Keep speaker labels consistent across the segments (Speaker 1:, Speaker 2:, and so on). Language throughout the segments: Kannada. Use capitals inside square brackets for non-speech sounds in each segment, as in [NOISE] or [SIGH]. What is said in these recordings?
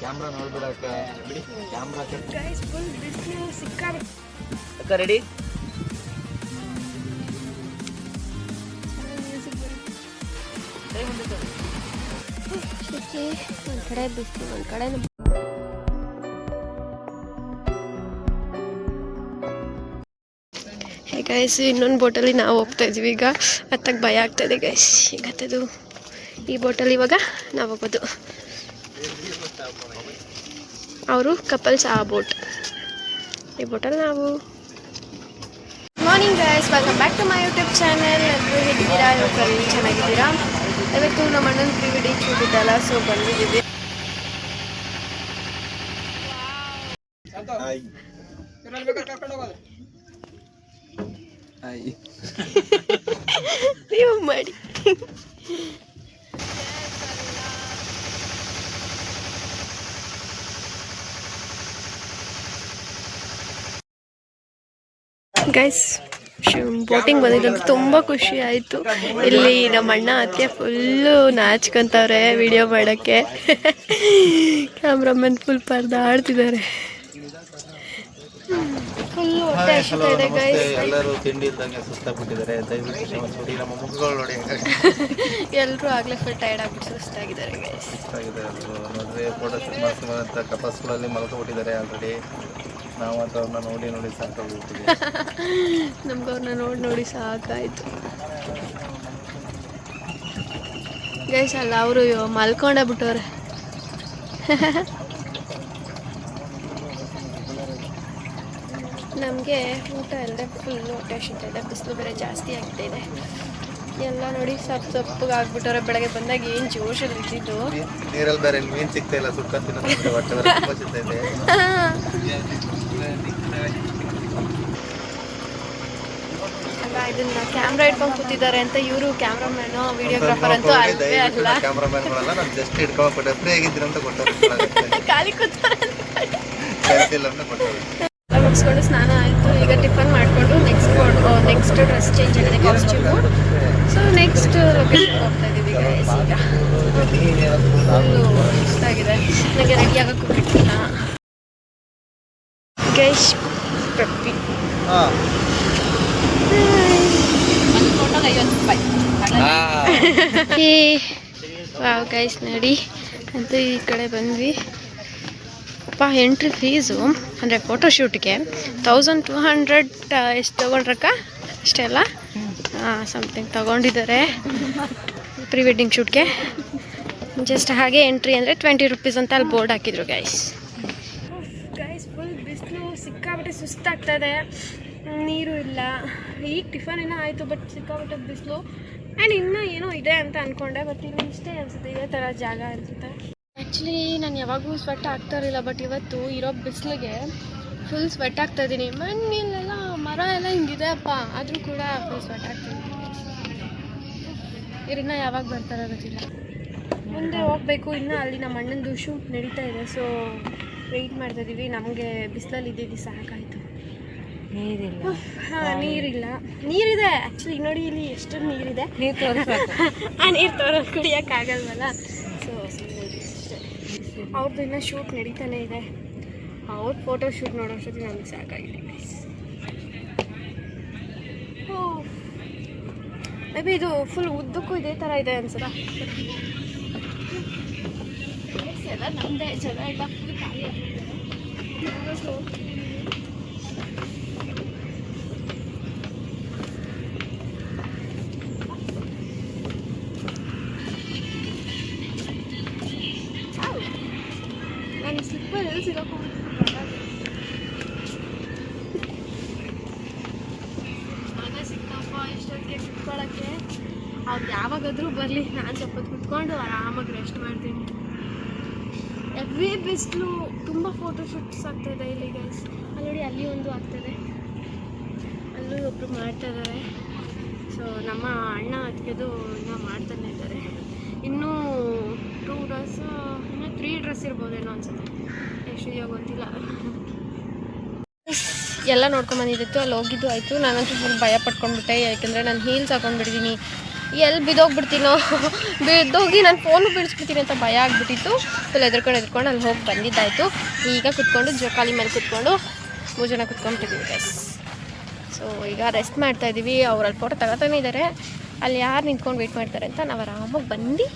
Speaker 1: ಕ್ಯಾಮ್ರಾ ನೋಡ್ಬಿಡಕ್ಕ ಬಿಡಿ ಕ್ಯಾಮ್ರಾ
Speaker 2: ಸಿಕ್ಕ
Speaker 1: ಅಕ್ಕ ರೆಡಿ
Speaker 2: ಒಂದು ಕಡೆ ಬಿಸಿ ಒಂದು ಕಡೆ ಗೈಸ್ ಇನ್ನೊಂದು ಬೋಟಲ್ಲಿ ನಾವು ಹೋಗ್ತಾ ಇದೀವಿ. ಈಗ ಅತ್ತಾಗ ಭಯ ಆಗ್ತಾ ಇದೆ ಗೈಸ್ ಈಗ ಈ ಬೋಟಲ್ಲಿ ಇವಾಗ ನಾವು ಹೋಗೋದು. ಅವರು ಕಪಲ್ಸ್ ಆ ಬೋಟ್. ಈ ಬೋಟಲ್ಲಿ ನಾವು morning guys welcome back to my YouTube channel ಎಲ್ಲರೂ ಹೇಗಿದ್ದೀರಾ? ಎಲ್ಲರೂ ಚೆನ್ನಾಗಿದ್ದೀರಾ. ಇವತ್ತು ನಮ್ಮ ಅಣ್ಣನ ಪ್ರೀ ವೆಡ್ಡಿಂಗ್ ಶೂಟ್ ಇದ್ದಲ್ಲ ಸೊ ಬಂದಿದ್ದೀವಿ [LAUGHS] ನೀವು ಮಾಡಿ. ಗೈಸ್ ಬೋಟಿಂಗ್ ಬಂದಿದ್ದಂತ ತುಂಬ ಖುಷಿ ಆಯಿತು. ಇಲ್ಲಿ ನಮ್ಮ ಅಣ್ಣ ಅತ್ತೆ ಫುಲ್ಲು ನಾಚ್ಕೊಂತವ್ರೆ ವಿಡಿಯೋ ಮಾಡೋಕ್ಕೆ. ಕ್ಯಾಮ್ರಾಮನ್ ಫುಲ್ ಪರ್ದಾಡ್ತಿದ್ದಾರೆ. ಫುಲ್ ಹೊಟ್ಟೆ ಹಸಿತಾ ಇದೆ ಗೈಸ್
Speaker 1: ಎಲ್ಲರೂ ತಿಂಡಿ ಇದ್ದಂಗೆ ಸುಸ್ತಾಗ್ಬಿಟ್ಟಿದ್ದಾರೆ. ದಯವಿಟ್ಟು ಕ್ಷಮಿಸಿ ಬಿಡಿ. ನಮ್ಮ ಮುಖಗಳು ನೋಡಿ.
Speaker 2: ಎಲ್ಲರೂ ಆಗಲೇ ಫುಲ್ ಟೈರ್ಡ್ ಆಗ್ಬಿಟ್ಟು ಸುಸ್ತಾಗಿದ್ದಾರೆ ಗೈಸ್
Speaker 1: ನೋಡ್ರಿ ಫೋಟೋ ಶೂಟ್ ಕಪಸ್ಗಳಲ್ಲಿ ಮಲ್ಕೊಬಿಟ್ಟಿದ್ದಾರೆ ಆಲ್ರೆಡಿ ನೋಡಿ ನೋಡಿ ಸಾಕಾಗ್ಬಿಟ್ಟಿದೆ [LAUGHS]
Speaker 2: ನಮ್ಗೆ ಅವ್ರನ್ನ ನೋಡಿ ನೋಡಿ ಸಾಕಾಯಿತು. ಗೈಸ್ ಅಲ್ಲ, ಅವರು ಮಲ್ಕೊಂಡೇ ಬಿಟ್ಟವ್ರೆ. [LAUGHS] ನಮಗೆ ಊಟ ಇಲ್ಲದೆ ಫುಲ್ ಹೊಟ್ಟೆ ಇದೆ ಬಿಸಿಲು ಬೇರೆ ಜಾಸ್ತಿ ಆಗ್ತಾ ಇದೆ. ಎಲ್ಲ ನೋಡಿ ಸಪ್ ಸಪ್ಪಗೆ ಆಗ್ಬಿಟ್ಟವ್ರೆ. ಬೆಳಗ್ಗೆ ಬಂದಾಗ ಏನ್ ಜೋಶಲ್ಲಿ ಇದ್ದಿದ್ದು.
Speaker 1: ನೀರಲ್ಲಿ ಬೇರೆ ಮೀನ್ ಸಿಗ್ತಾ ಇಲ್ಲ ಸುಕ್ಕ ತಿನ್ನೋದು ಹೊಟ್ಟೆ ಬೇರೆ ತುಂಬ ಸಿಗ್ತಾ ಇದೆ.
Speaker 2: ಅಲ್ಲ ಇದನ್ನ ಕ್ಯಾಮ್ರಾ ಇಟ್ಕೊಂಡು ಕೂತಿದ್ದಾರೆ ಅಂತ ಇವರು ಕ್ಯಾಮ್ರಾಮನ್ ವಿಡಿಯೋಗ್ರಾಫರ್ ಅಂತೂ ಅಲ್ವೇ ಅಲ್ಲ.
Speaker 1: ಕ್ಯಾಮ್ರಾಮನ್ಗಳೆಲ್ಲ ನಾನು ಜಸ್ಟ್ ಹಿಡ್ಕೊಂಡು ಕೊಟ್ಟೆ. ಫ್ರೀ ಆಗಿದ್ದೀರ ಅಂತ ಕೊಟ್ಟವ್ರೆ [LAUGHS]
Speaker 2: ಖಾಲಿ ಕೂತಾರೆ
Speaker 1: ಅಂತ
Speaker 2: ಎಲ್ಲ ಮುಗಿಸ್ಕೊಂಡು ಸ್ನಾನ ಆಯಿತು. ಈಗ ಟಿಫನ್ ಮಾಡಿಕೊಂಡು ನೆಕ್ಸ್ಟ್ ನೆಕ್ಸ್ಟ್ ಡ್ರೆಸ್ ಚೇಂಜ್ ಆಗಿದೆ ಕಾಸ್ಟ್ಯೂಮು ಸೊ ನೆಕ್ಸ್ಟ್ ಲೊಕೇಶನ್ ಹೋಗ್ತಾ ಇದ್ದೀವಿ ಈಗ. ಫುಲ್ಲು ಇಷ್ಟಾಗಿದೆ ನನಗೆ ರೆಡಿ ಆಗೋಕ್ಕೂ ಬಿಟ್ಟಿಲ್ಲ. ಗೈಶ್ ಪಪ್ಪಿ.
Speaker 1: ಹಾಂ.
Speaker 2: ವಾವ್ ಗೈಸ್ ನೋಡಿ. ಅಂತ ಈ ಕಡೆ ಬಂದ್ವಿ. ಅಪ್ಪ ಎಂಟ್ರಿ ಫೀಸು ಅಂದರೆ ಫೋಟೋಶೂಟ್ಗೆ ತೌಸಂಡ್ ಟೂ ಹಂಡ್ರೆಡ್ ಎಷ್ಟು ತೊಗೊಂಡ್ರಕ್ಕ ಅಷ್ಟೆಲ್ಲ ಹಾಂ ಸಮಥಿಂಗ್ ತೊಗೊಂಡಿದ್ದಾರೆ ಪ್ರೀ ವೆಡ್ಡಿಂಗ್ ಶೂಟ್ಗೆ ಜಸ್ಟ್ ಹಾಗೆ ಎಂಟ್ರಿ ಅಂದರೆ ಟ್ವೆಂಟಿ ರುಪೀಸ್ ಅಂತ ಅಲ್ಲಿ ಬೋರ್ಡ್ ಹಾಕಿದ್ರು ಗೈಸ್ ಗೈಸ್ ಫುಲ್ ಬಿಸಿಲು ಸಿಕ್ಕಾಬಿಟ್ಟೆ ಸುಸ್ತಾಗ್ತಾ ಇದೆ. ನೀರು ಇಲ್ಲ. ಈಗ ಟಿಫನ್ ಏನೋ ಆಯಿತು ಬಟ್ ಸಿಕ್ಕಾಬಿಟ್ಟೆ ಬಿಸಿಲು. ಆ್ಯಂಡ್ ಇನ್ನೂ ಏನೋ ಇದೆ ಅಂತ ಅಂದ್ಕೊಂಡೆ ಬಟ್ ಇನ್ನೂ ಇಷ್ಟೇ ಅನಿಸುತ್ತೆ. ಇದೇ ಥರ ಜಾಗ ಅನಿಸುತ್ತೆ ಆ್ಯಕ್ಚುಲಿ ನಾನು ಯಾವಾಗೂ ಸ್ವೆಟ್ ಆಗ್ತಾ ಇರಲಿಲ್ಲ ಬಟ್ ಇವತ್ತು ಇರೋ ಬಿಸಿಲಿಗೆ ಫುಲ್ ಸ್ವೆಟ್ ಆಗ್ತಾ ಇದ್ದೀನಿ. ಮಣ್ಣಿಲ್ಲೆಲ್ಲ ಮರ ಎಲ್ಲ ಹಿಂಗಿದೆ ಅಪ್ಪ. ಆದರೂ ಕೂಡ ಫುಲ್ ಸ್ವೆಟ್ ಆಗ್ತೀನಿ ಇವ್ರಿನ್ನ ಯಾವಾಗ ಬರ್ತಾರೋ ಗೊತ್ತಿಲ್ಲ. ಮುಂದೆ ಹೋಗಬೇಕು. ಇನ್ನೂ ಅಲ್ಲಿ ನಮ್ಮ ಅಣ್ಣಂದು ಶೂಟ್ ನಡೀತಾ ಇದೆ. ಸೊ ವೆಯ್ಟ್ ಮಾಡ್ತಾ ಇದ್ದೀವಿ ನಮಗೆ ಬಿಸಿಲಲ್ಲಿ ಇದ್ದಿದ್ದು ಸಾಕಾಯಿತು.
Speaker 3: ನೀರಿಲ್ಲ.
Speaker 2: ಹಾಂ ನೀರಿಲ್ಲ. ನೀರಿದೆ. ಆ್ಯಕ್ಚುಲಿ ನೋಡಿ ಇಲ್ಲಿ ಎಷ್ಟು ನೀರಿದೆ.
Speaker 3: ನೀರು ತೋರಿಸ್ಬೇಕು. [LAUGHS]
Speaker 2: ಆ ನೀರು ತೋರಿಸ್ ಕುಡಿಯೋಕ್ಕಾಗಲ್ವಲ್ಲ ಅವ್ರದ್ದು ಇನ್ನೂ ಶೂಟ್ ನಡೀತಾನೆ ಇದೆ. ಅವ್ರ ಫೋಟೋ ಶೂಟ್ ನೋಡೋಷ್ಟೊತ್ತಿಗೆ ನಮ್ಗೆ ಸಾಕಾಗಿದೆ. ಮೇ ಬಿ ಇದು ಫುಲ್ ಉದ್ದಕ್ಕೂ ಇದೇ ಥರ ಇದೆ ಅನ್ಸಲ್ಲ ಎಲ್ಲ ನಮ್ಮದೇ ಜನ ಎಲ್ಲ ಫುಲ್ ಖಾಲಿ ನನ್ನ ಸ್ಲಿಪ್ಪರ್ ಎಲ್ಲಿ ಸಿಗಕ್ಕೆ ಮಗ ಸಿಕ್ಕಪ್ಪ ಇಷ್ಟೊತ್ತಿಗೆ ಕುತ್ಕೊಳ್ಳೋಕ್ಕೆ ಅವ್ರು ಯಾವಾಗಾದರೂ ಬರಲಿ, ನಾನು ಸ್ವಲ್ಪ ಕುತ್ಕೊಂಡು ಆರಾಮಾಗಿ ರೆಸ್ಟ್ ಮಾಡ್ತೀನಿ. ಎವ್ರಿ ಬಿಸಿಲು ತುಂಬ ಫೋಟೋಶೂಟ್ಸ್ ಆಗ್ತಾಯಿದೆ ಇಲ್ಲಿ ಗೈಸ್ ಅಲ್ಲಿ ಅಲ್ಲಿ ಒಂದು ಆಗ್ತದೆ. ಅಲ್ಲೂ ಒಬ್ಬರು ಮಾಡ್ತಾಯಿದ್ದಾರೆ ಸೊ ನಮ್ಮ ಅಣ್ಣ ಅದಕ್ಕೆದು ಇನ್ನೂ ಮಾಡ್ತಾನೆ ಇದ್ದಾರೆ. ಇನ್ನೂ ಟೂ ಡ್ರೆಸ್ ಇನ್ನು ತ್ರೀ ಡ್ರೆಸ್ ಇರ್ಬೋದೇನೋ ಅನ್ಸುತ್ತೆ. ಎಷ್ಟಿದೆಯೋ ಗೊತ್ತಿಲ್ಲ. ಎಲ್ಲ ನೋಡ್ಕೊಂಬಂದಿದ್ದು ಅಲ್ಲಿ ಹೋಗಿದ್ದು ಆಯಿತು. ನಾನಂತೂ ಫುಲ್ ಭಯ ಪಟ್ಕೊಂಡ್ಬಿಟ್ಟೆ, ಯಾಕೆಂದರೆ ನಾನು ಹೀಲ್ಸ್ ಹಾಕೊಂಡ್ಬಿಡ್ತೀನಿ ಎಲ್ಲಿ ಬಿದ್ದೋಗ್ಬಿಡ್ತೀನೋ, ಬಿದ್ದೋಗಿ ನಾನು ಫೋನು ಬಿಡಿಸ್ಬಿಡ್ತೀನಿ ಅಂತ ಭಯ ಆಗ್ಬಿಟ್ಟಿತ್ತು. ಫುಲ್ ಎದ್ಕೊಂಡು ಎದ್ಕೊಂಡು ಅಲ್ಲಿ ಹೋಗಿ ಬಂದಿದ್ದಾಯಿತು. ಈಗ ಕುತ್ಕೊಂಡು ಜೋಕಾಲಿ ಮೇಲೆ ಕುತ್ಕೊಂಡು ಮೂರು ಜನ ಕುತ್ಕೊಂಡ್ಬಿಟ್ಟಿದ್ದೀವಿ ಗೈಸ್ ಸೊ ಈಗ ರೆಸ್ಟ್ ಮಾಡ್ತಾಯಿದ್ದೀವಿ ಅವ್ರಲ್ಲಿ ಫೋಟೋ ತಗೋತಾನೆ ಇದ್ದಾರೆ ಅಲ್ಲಿ ಯಾರು ನಿಂತ್ಕೊಂಡು ವೆಯ್ಟ್ ಮಾಡ್ತಾರೆ ಅಂತ ನಾವು ಆರಾಮಾಗಿ ಬಂದು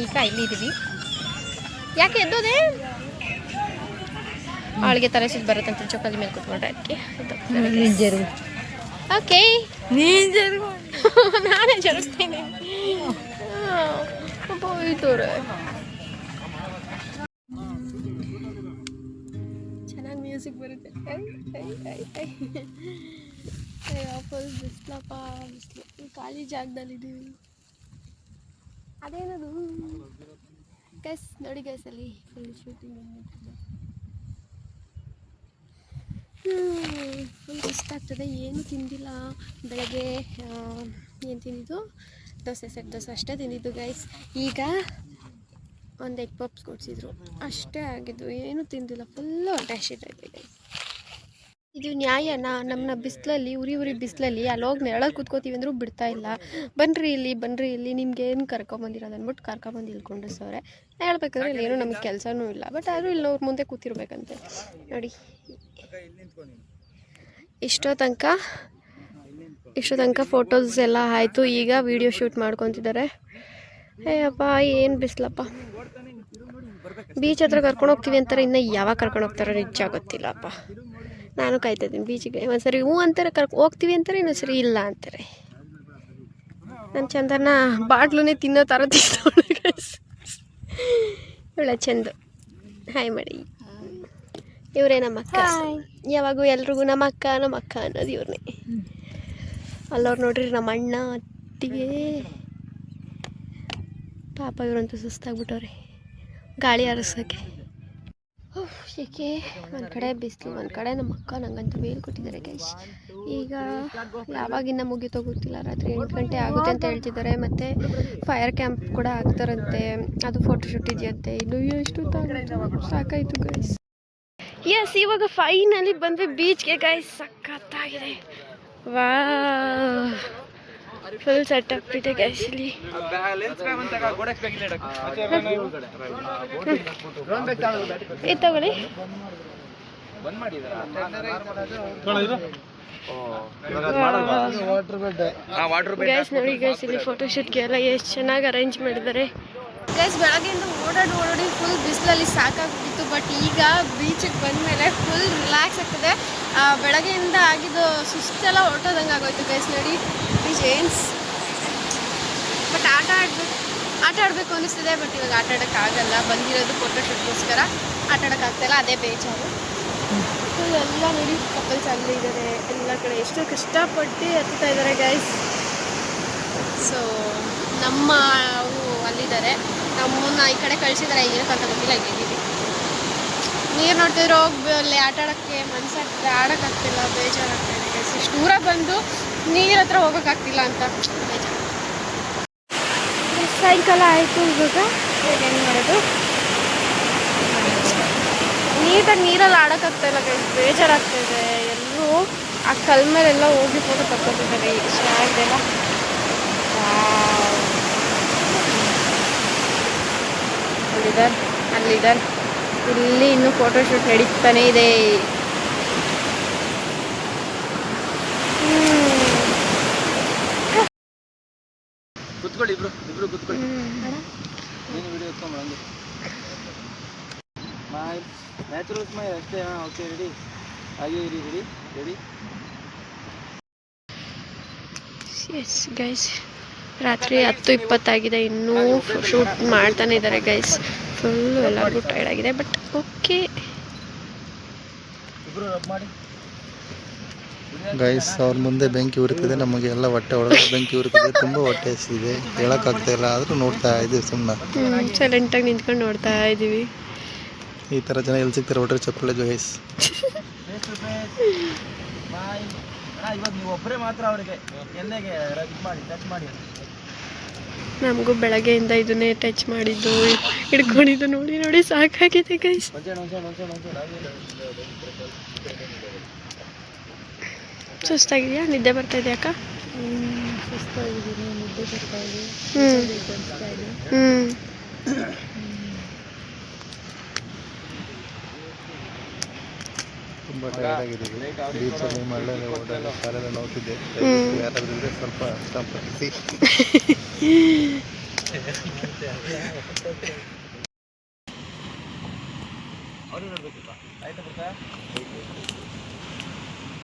Speaker 2: ಈಗ ಇಲ್ಲಿದ್ದೀವಿ. ಯಾಕೆ ಎದ್ದೋದೆ? ಅವಳಿಗೆ ತಲೆ ಸುತ್ತ ಬರುತ್ತಂತ ಜೋಕಾಲಿ ಮೇಲೆ ಕುತ್ಕೊಂಡ್ರೆ ಅದಕ್ಕೆ. ಓಕೆ.
Speaker 3: ನಿಂಜರು [LAUGHS]
Speaker 2: ನಾನೇ ಜರುಗ್ತೀನಿ. ಹೋಯ್ತವ್ರೆ ಚೆನ್ನಾಗಿ ಮ್ಯೂಸಿಕ್ ಬರುತ್ತೆ. ಬಿಸ್ಲಪ್ಪ ಬಿಸಿಲು. ಖಾಲಿ ಜಾಗದಲ್ಲಿದ್ದೀವಿ. ಅದೇನದು? ಗೈಸ್ ನೋಡಿ ಗೈಸ್ ಅಲ್ಲಿ. ಫುಲ್ ಶೂಟಿಂಗ್ ಫುಲ್ ಇಷ್ಟ ಆಗ್ತದೆ. ಏನು ತಿಂದಿಲ್ಲ. ಬೆಳಗ್ಗೆ ಏನು ತಿಂದಿದ್ದು? ದೋಸೆ ಸೆಟ್ ದೋಸೆ ಅಷ್ಟೇ ತಿಂದಿದ್ದು ಗೈಸ್ ಈಗ ಒಂದು ಎಗ್ ಪಪ್ಸ್ ಕೊಡಿಸಿದ್ರು. ಅಷ್ಟೇ ಆಗಿದ್ದು. ಏನು ತಿಂದಿಲ್ಲ. ಫುಲ್ಲು ಹೊಟ್ಟೆ ಹಸಿತೈತೆ ಗೈಸ್ ಇದು ನ್ಯಾಯನ ನಮ್ಮನ್ನ ಬಿಸಿಲಲ್ಲಿ, ಉರಿ ಉರಿ ಬಿಸಿಲಲ್ಲಿ ಅಲ್ಲಿ ಹೋಗಿ ನೆರಳಲ್ಲಿ ಕೂತ್ಕೋತೀವಿ ಅಂದರೂ ಬಿಡ್ತಾ ಇಲ್ಲ. ಬನ್ನಿರಿ ಇಲ್ಲಿ ಬನ್ನಿರಿ ಇಲ್ಲಿ, ನಿಮ್ಗೆ ಏನು ಕರ್ಕೊಂಬಂದಿರೋದು ಅಂದ್ಬಿಟ್ಟು ಕರ್ಕೊಂಬಂದು ಇಲ್ಲಿ ಸವ್ರೆ ಹೇಳ್ಬೇಕಾದ್ರೆ ಇಲ್ಲಿ ಏನೂ ನಮಗೆ ಕೆಲಸನೂ ಇಲ್ಲ. ಬಟ್ ಆದರೂ ಇಲ್ಲಿ ಅವ್ರ ಮುಂದೆ ಕೂತಿರ್ಬೇಕಂತೆ. ನೋಡಿ. ಇಷ್ಟೋ ತನಕ ಇಷ್ಟೋ ತನಕ ಫೋಟೋಸ್ ಎಲ್ಲ ಆಯಿತು. ಈಗ ವಿಡಿಯೋ ಶೂಟ್ ಮಾಡ್ಕೊತಿದ್ದಾರೆ ಅಯ್ಯಪ್ಪ, ಏನು ಬಿಸಿಲಪ್ಪ. ಬೀಚ್ ಹತ್ರ ಕರ್ಕೊಂಡು ಹೋಗ್ತೀವಿ ಅಂತಾರೆ. ಇನ್ನು ಯಾವಾಗ ಕರ್ಕೊಂಡು ಹೋಗ್ತಾರೋ ನಿಜ ಗೊತ್ತಿಲ್ಲಪ್ಪ. ನಾನು ಕಾಯ್ತಾ ಇದ್ದೀನಿ ಬೀಚಿಗೆ ಒಂದ್ಸರಿ ಹ್ಞೂ ಅಂತಾರೆ ಕರ್ಕೊ ಹೋಗ್ತೀವಿ ಅಂತಾರೆ ಇನ್ನೊಂದ್ಸರಿ ಇಲ್ಲ ಅಂತಾರೆ. ನನ್ನ ಚಂದನ ಬಾಟ್ಲುನೇ ತಿನ್ನೋ ಥರ ತಿನ್ನೋಳೆ ಇವಳ ಚಂದ. ಹಾಯ್ ಮಾಡಿ. ಇವರೇ ನಮ್ಮ ಅಕ್ಕ. ಯಾವಾಗೂ ಎಲ್ರಿಗೂ ನಮ್ಮ ಅಕ್ಕ ನಮ್ಮ ಅಕ್ಕ ಅನ್ನೋದು ಇವ್ರನ್ನೇ ಅಲ್ಲವ್ರು ನೋಡ್ರಿ ನಮ್ಮ ಅಣ್ಣ ಅತ್ತಿಗೆ. ಪಾಪ ಇವರಂತೂ ಸುಸ್ತಾಗ್ಬಿಟ್ಟವ್ರೆ. ಗಾಳಿ ಹಾರಿಸೋಕ್ಕೆ ಏಕೆ? ಒಂದು ಕಡೆ ಬಿಸಿಲು ಒಂದು ಕಡೆ ನಮ್ಮ ಅಕ್ಕ ನಂಗಂತೂ ಬೇಲ್ ಕೊಟ್ಟಿದ್ದಾರೆ ಗೈಸ್ ಈಗ ಯಾವಾಗಿನ್ನ ಮುಗಿತೋ ಗೊತ್ತಿಲ್ಲ ರಾತ್ರಿ ಎಂಟು ಗಂಟೆ ಆಗುತ್ತೆ ಅಂತ ಹೇಳ್ತಿದ್ದಾರೆ, ಮತ್ತು ಫೈರ್ ಕ್ಯಾಂಪ್ ಕೂಡ ಆಗ್ತಾರಂತೆ ಅದು ಫೋಟೋಶೂಟ್ ಇದೆಯಂತೆ. ಇನ್ನು ಎಷ್ಟು ಸಾಕಾಯ್ತು ಗೈಸ್ ಎಸ್ ಇವಾಗ ಫೈನಲಿ ಬಂದ್ವಿ ಬೀಚ್ಗೆ ಗೈಸ್ ಸಖತ್ತಾಗಿದೆ. ವಾ ಫುಲ್ ಸೆಟ್ ಇದೆ ಗ್ಯಾಸಲ್ಲಿ ಇದು ತಗೊಳ್ಳಿ. ಎಷ್ಟು ಚೆನ್ನಾಗಿ ಅರೇಂಜ್ ಮಾಡಿದ್ದಾರೆ. ಗೈಸ್ ಬೆಳಗ್ಗೆಯಿಂದ ಓಡಾಡಿ ಓಡಾಡಿ ಫುಲ್ ಬಿಸಿಲಲ್ಲಿ ಸಾಕಾಗ್ಬಿಟ್ಟಿತ್ತು ಬಟ್ ಈಗ ಬೀಚಿಗೆ ಬಂದಮೇಲೆ ಫುಲ್ ರಿಲ್ಯಾಕ್ಸ್ ಆಗ್ತದೆ. ಬೆಳಗ್ಗೆಯಿಂದ ಆಗಿದ್ದು ಸುಸ್ತೆಲ್ಲ ಹೊರಟೋದಂಗೆ ಆಗೋಯ್ತು ಗೈಸ್ ನೋಡಿ. ಈ ಜೇನ್ಸ್ ಬಟ್ ಆಟ ಆಡ್ಬೇಕು, ಆಟ ಆಡಬೇಕು ಅನಿಸ್ತಿದೆ ಬಟ್ ಇವಾಗ ಆಟ ಆಡೋಕ್ಕಾಗಲ್ಲ ಬಂದಿರೋದು ಫೋಟೋ ಶೂಟ್ಗೋಸ್ಕರ ಆಟ ಆಡೋಕ್ಕಾಗ್ತಾಯಿಲ್ಲ ಅದೇ ಬೇಜಾರು. ಎಲ್ಲ ನೋಡಿ ಕಪಲ್ಸ್ ಅಲ್ಲಿ ಇದ್ದಾರೆ ಎಲ್ಲ ಕಡೆ ಎಷ್ಟು ಕಷ್ಟಪಟ್ಟು ಹತ್ತುತ್ತಾ ಇದ್ದಾರೆ ಗೈಸ್ ಸೊ ನಮ್ಮ ಅವರು ಅಲ್ಲಿದ್ದಾರೆ. ನಮ್ಮನ್ನ ಈ ಕಡೆ ಕಳಿಸಿದ್ದಾರೆ ಅಂತ ಗೊತ್ತಿಲ್ಲ ಇದ್ದೀವಿ. ನೀರು ನೋಡ್ತಿದ್ರೆ ಹೋಗಿ ಅಲ್ಲಿ ಆಟ ಆಡೋಕ್ಕೆ ಮನ್ಸಾಗ್ತದೆ ಆಡೋಕ್ಕಾಗ್ತಿಲ್ಲ ಬೇಜಾರಾಗ್ತಾಯಿದೆ ಗೈಸ್ ಇಷ್ಟು ದೂರ ಬಂದು ನೀರ ಹತ್ರ ಹೋಗೋಕ್ಕಾಗ್ತಿಲ್ಲ ಅಂತ. ಸಾಯಂಕಾಲ ಆಯಿತು ಇವಾಗ. ಏನು ಮಾಡೋದು? ನೀಟಾಗಿ ನೀರಲ್ಲಿ ಆಡೋಕ್ಕಾಗ್ತಾಯಿಲ್ಲ ಬೇಜಾರಾಗ್ತಾ ಇದೆ. ಎಲ್ಲರೂ ಆ ಕಲ್ ಮೇಲೆಲ್ಲ ಹೋಗಿ ಫೋಟೋ ತಗೊತಿದ್ದಾರೆ ಚೆನ್ನಾಗಿದೆಲ್ಲ ಅಲ್ಲಿದ್ದಾರೆ ಅಲ್ಲಿದ್ದಾರೆ. ಇಲ್ಲಿ ಇನ್ನೂ ಫೋಟೋಶೂಟ್ ನಡೀತಾನೆ ಇದೆ.
Speaker 1: ಕುತ್ಕೊಳ್ಳಿ ಇಬ್ರು ಇಬ್ರು ಕುತ್ಕೊಳ್ಳಿ. ನೀನು ವಿಡಿಯೋ ಎತ್ಕೊಂಬ ಹಂಗೆ. ಸ್ಮೈಲ್ ನ್ಯಾಚುರಲ್ ಸ್ಮೈಲ್ ಅಷ್ಟೇ ಹಾಂ ಓಕೆ ರೆಡಿ ಹಾಗೆ ಇರಿ ರೆಡಿ ರೆಡಿ
Speaker 2: ಎಸ್ ಗೈಸ್ ರಾತ್ರಿ ಹತ್ತು ಇಪ್ಪತ್ತಾಗಿದೆ ಇನ್ನೂ ಶೂಟ್ ಮಾಡ್ತಾನೆ ಇದ್ದಾರೆ ಗೈಸ್ ಫುಲ್ಲು ಎಲ್ಲರಿಗೂ ಟೈರ್ಡ್ ಆಗಿದೆ ಬಟ್ ಓಕೆ
Speaker 1: ಇಬ್ರು ರಬ್ ಮಾಡಿ.
Speaker 4: ಗೈಸ್ ಅವ್ರ ಮುಂದೆ ಬೆಂಕಿ ಉರಿತಿದೆ ನಮಗೆ ಎಲ್ಲ ಹೊಟ್ಟೆ ಒಳಗೆ ಬೆಂಕಿ ಉರಿತಿದೆ ತುಂಬ ಹೊಟ್ಟೆ ಹಸಿದೆ ಹೇಳೋಕ್ಕಾಗ್ತಾ ಇಲ್ಲ ಆದರೂ ನೋಡ್ತಾ ಇದ್ದೀವಿ ಸುಮ್ಮನೆ
Speaker 2: ಸೈಲೆಂಟಾಗಿ ನಿಂತ್ಕೊಂಡು ನೋಡ್ತಾ ಇದ್ದೀವಿ
Speaker 4: ಈ ಥರ ಜನ ಎಲ್ಲಿ ಸಿಗ್ತಾರೆ ಹೊಟ್ಟೆ ಚಪ್ಪಲೆ guys
Speaker 1: face to face smile ಅಣ್ಣ ಇವಾಗ ನೀವು ಒಬ್ಬರೇ ಮಾತ್ರ ಅವರಿಗೆ ಎಣ್ಣೆಗೆ ಇದು ಮಾಡಿ ಟಚ್ ಮಾಡಿ
Speaker 2: ನಮಗೂ ಬೆಳಗ್ಗೆಯಿಂದ ಇದನ್ನೇ ಟಚ್ ಮಾಡಿದ್ದು ಹಿಡ್ಕೊಂಡಿದ್ದು ನೋಡಿ ನೋಡಿ ಸಾಕಾಗಿದೆ ಗೈಸ್ ಸುಸ್ತಾಗಿದೆಯಾ? ನಿದ್ದೆ ಬರ್ತಾ ಇದೆಯಾ ಅಕ್ಕ?
Speaker 3: ಸುಸ್ತಾಗಿದ್ದೀನಿ ನಿದ್ದೆ
Speaker 2: ಹ್ಞೂ ಹ್ಞೂ
Speaker 4: ತುಂಬ ಟೈರ್ಡ್ ಆಗಿದ್ದೀವಿ. ಬೀಚಲ್ಲಿ ಮಳೆಯಲ್ಲಿ ಓಡಾಡಿ ಕಾಲೆಲ್ಲ ನೋಡ್ತಿದ್ದೆ
Speaker 2: ಹ್ಮ್.
Speaker 4: ಯಾರಾದ್ರೂ ಇದ್ರೆ ಸ್ವಲ್ಪ ಸಂಪರ್ಕಿಸಿ.